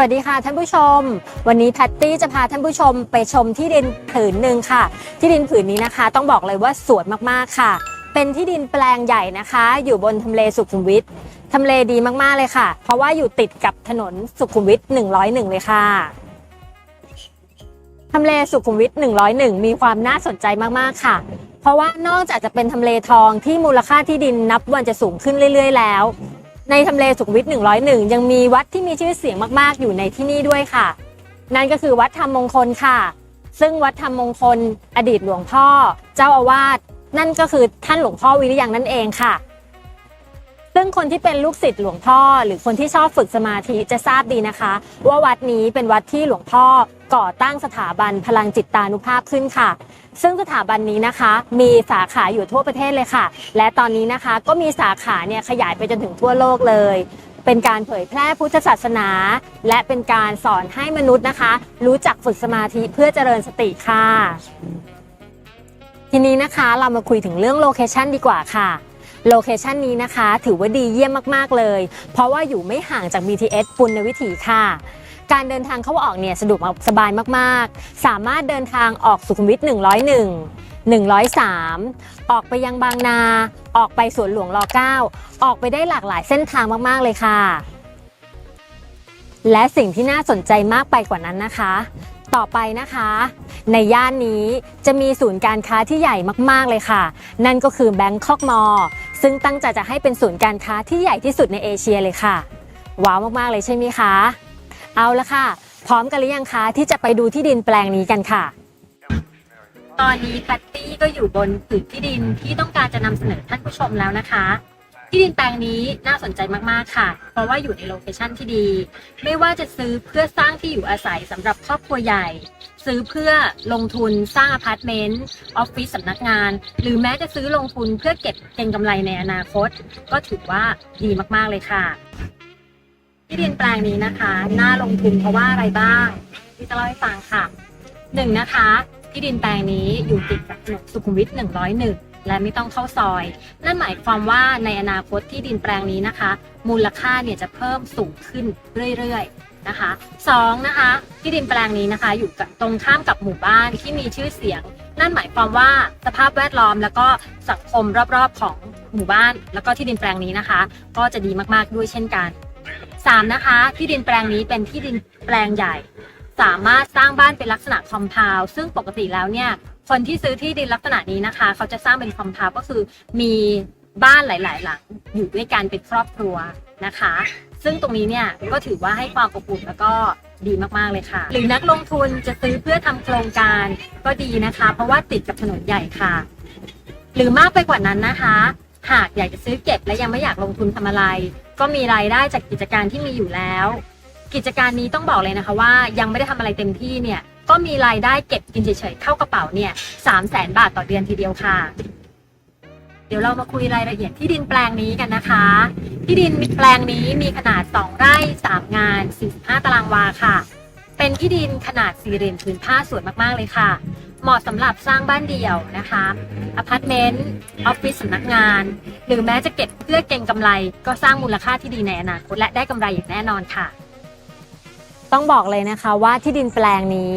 วัสดีค่ะท่านผู้ชม วันนี้แพตตี้จะพาท่านผู้ชมไปชมที่ดินผืนหนึ่งค่ะ ที่ดินผืนนี้นะคะ ต้องบอกเลยว่าสวยมากๆค่ะ เป็นที่ดินแปลงใหญ่นะคะ อยู่บนทำเลสุขุมวิททำเลดีมากๆเลยค่ะ เพราะว่าอยู่ติดกับถนนสุขุมวิท101 เลยค่ะทำเลสุขุมวิท101 มีความน่าสนใจมากๆค่ะ เพราะว่านอกจากจะเป็นทำเลทองที่มูลค่าที่ดินนับวันจะสูงขึ้นเรื่อย ๆ แล้ว ในทำเลสุขมวิท101 ยังมีวัดที่มีชื่อเสียงมากๆ อยู่ในที่นี่ด้วยค่ะ นั่นก็คือวัดธรรมมงคลค่ะ ซึ่งวัดธรรมมงคล อดีตหลวงพ่อ เจ้าอาวาสนั่นก็คือท่านหลวงพ่อวิริยังนั่นเองค่ะ ซึ่งคนที่เป็นลูกศิษย์หลวงพ่อ หรือคนที่ชอบฝึกสมาธิจะทราบดีนะคะ ว่าวัดนี้เป็นวัดที่หลวงพ่อ ก่อตั้งสถาบันพลังจิตตานุภาพขึ้นค่ะ ซึ่งสถาบันนี้นะคะ มีสาขาอยู่ทั่วประเทศเลยค่ะ และตอนนี้นะคะก็มีสาขาเนี่ยขยายไปจนถึงทั่วโลกเลย เป็นการเผยแพร่พุทธศาสนา และเป็นการสอนให้มนุษย์นะคะ รู้จักฝึกสมาธิเพื่อเจริญสติค่ะ ทีนี้นะคะเรามาคุยถึงเรื่องโลเคชันดีกว่าค่ะโลเคชันนี้นะคะ ถือว่าดีเยี่ยมมาก ๆ เลย เพราะว่าอยู่ไม่ห่างจาก BTS ปุณณวิถีค่ะ การเดินทางเข้าออกเนี่ยสะดวกสบายมากๆ สามารถเดินทางออกสุขุมวิท 101 103 ออกไปยังบางนา ออกไปสวนหลวงร9ออกไปได้หลากหลายเส้นทางมากๆเลยค่ะ และสิ่งที่น่าสนใจมากไปกว่านั้นนะคะ ต่อไปนะคะ ในย่านนี้จะมีศูนย์การค้าที่ใหญ่มากๆเลยค่ะ นั่นก็คือแบงคอกมอซึ่งตั้งใจจะให้เป็นศูนย์การค้าที่ใหญ่ที่สุดในเอเชียเลยค่ะ ว้าวมากๆเลยใช่ไหมคะ เอาละค่ะ พร้อมกันหรือยังคะที่จะไปดูที่ดินแปลงนี้กันค่ะ ตอนนี้แพตตี้ก็อยู่บนผืนที่ดินที่ต้องการจะนำเสนอท่านผู้ชมแล้วนะคะ ที่ดินแปลงนี้น่าสนใจมาก ๆ ค่ะ เพราะว่าอยู่ในโลเคชั่นที่ดี ไม่ว่าจะซื้อเพื่อสร้างที่อยู่อาศัยสำหรับครอบครัวใหญ่ ซื้อเพื่อลงทุนสร้างอพาร์ตเมนต์ออฟฟิศสำนักงาน หรือแม้จะซื้อลงทุนเพื่อเก็บเก็งกำไรในอนาคต ก็ถือว่าดีมาก ๆ เลยค่ะ ที่ดินแปลงนี้นะคะ น่าลงทุนเพราะว่าอะไรบ้างที่จะเล่าให้ฟังค่ะหนึ่งนะคะ ที่ดินแปลงนี้อยู่ติดกับถนนสุขุมวิท101 และไม่ต้องเข้าซอย นั่นหมายความว่าในอนาคตที่ดินแปลงนี้นะคะ มูลค่าเนี่ยจะเพิ่มสูงขึ้นเรื่อยๆนะคะสองนะคะ ที่ดินแปลงนี้นะคะ อยู่กับตรงข้ามกับหมู่บ้านที่มีชื่อเสียง นั่นหมายความว่าสภาพแวดล้อมแล้วก็สังคมรอบๆของหมู่บ้าน แล้วก็ที่ดินแปลงนี้นะคะ ก็จะดีมากๆด้วยเช่นกัน สามนะคะ ที่ดินแปลงนี้เป็นที่ดินแปลงใหญ่ สามารถสร้างบ้านเป็นลักษณะคอมเพลซึ่งปกติแล้วเนี่ยคนที่ซื้อที่ดินลักษณะนี้นะคะ เขาจะสร้างเป็นคอมเพลก็คือมีบ้านหลาย ๆ หลังอยู่ด้วยกันเป็นครอบครัวนะคะ ซึ่งตรงนี้เนี่ยก็ถือว่าให้ความอบอุ่นแล้วก็ดีมาก ๆ เลยค่ะ หรือนักลงทุนจะซื้อเพื่อทำโครงการก็ดีนะคะ เพราะว่าติดกับถนนใหญ่ค่ะ หรือมากไปกว่านั้นนะคะ หากอยากจะซื้อเก็บและยังไม่อยากลงทุนทำอะไร ก็มีรายได้จากกิจการที่มีอยู่แล้ว กิจการนี้ต้องบอกเลยนะคะว่า ยังไม่ได้ทำอะไรเต็มที่เนี่ยก็มีรายได้เก็บกินเฉยๆเข้ากระเป๋าเนี่ยสามแสนบาทต่อเดือนทีเดียวค่ะ เดี๋ยวเรามาคุยรายละเอียดที่ดินแปลงนี้กันนะคะ ที่ดินแปลงนี้มีขนาด 2 ไร่3งาน 45 ตารางวาค่ะ เป็นที่ดินขนาดสี่เหลี่ยมผืนผ้าสวยมากๆเลยค่ะ เหมาะสำหรับสร้างบ้านเดี่ยวนะคะอพาร์ตเมนต์ออฟฟิศสำนักงาน หรือแม้จะเก็บเพื่อเก็งกำไร ก็สร้างมูลค่าที่ดีในอนาคตและได้กำไรอย่างแน่นอนค่ะ ต้องบอกเลยนะคะว่าที่ดินแปลงนี้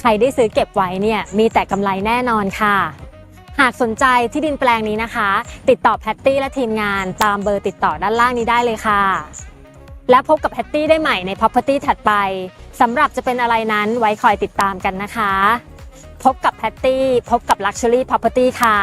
ใครได้ซื้อเก็บไว้เนี่ยมีแต่กำไรแน่นอนค่ะ หากสนใจที่ดินแปลงนี้นะคะ ติดต่อแพตตี้และทีมงานตามเบอร์ติดต่อด้านล่างนี้ได้เลยค่ะ และพบกับแพตตี้ได้ใหม่ใน Property ถัดไปสำหรับจะเป็นอะไรนั้นไว้คอยติดตามกันนะคะ พบกับแพตตี้ พบกับ Luxury Property ค่ะ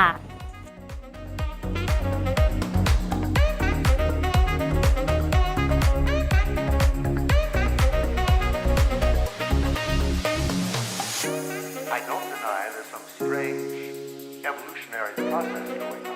I don't deny there's some strange evolutionary process going on.